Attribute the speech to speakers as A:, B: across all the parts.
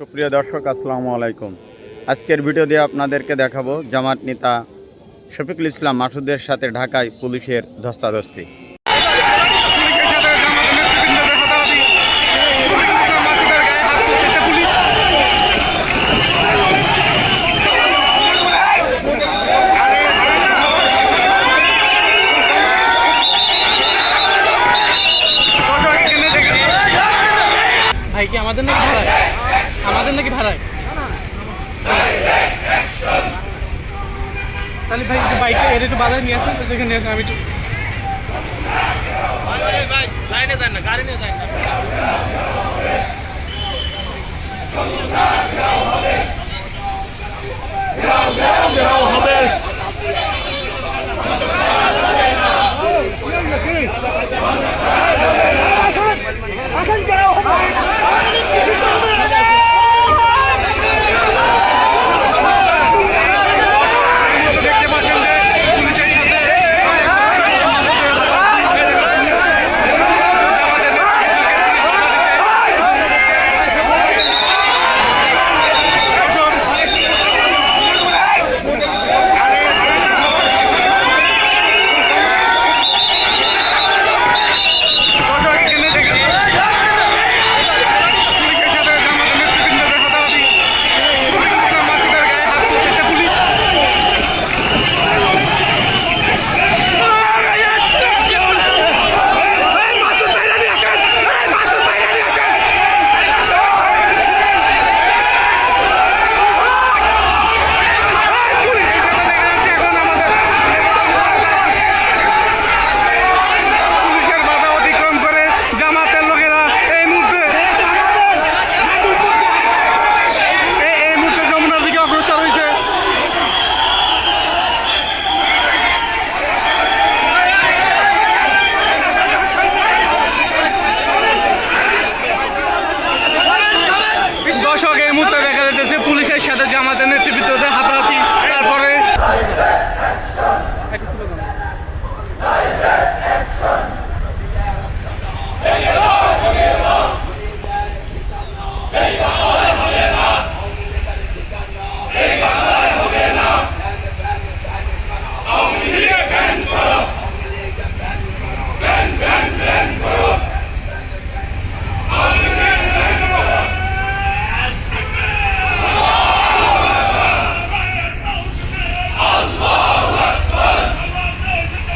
A: সুপ্রিয় দর্শক, আসসালামু আলাইকুম। আজকের ভিডিও দিয়ে আপনাদেরকে দেখাবো জামাত নেতা শফিকুল ইসলাম মাসুদের সাথে ঢাকায় পুলিশের ধস্তাধস্তি।
B: ভাই, কি আমাদের নাকি আমাদের নাকি ভাড়ায়? তাহলে ভাই বাইকে এর একটু বাজারে নিয়ে আসুন তো দেখে নিয়ে আসুন আমি একটু না, গাড়ি নিয়ে যান না।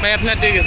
B: മേയറിനെറ്റ് ചെയ്തു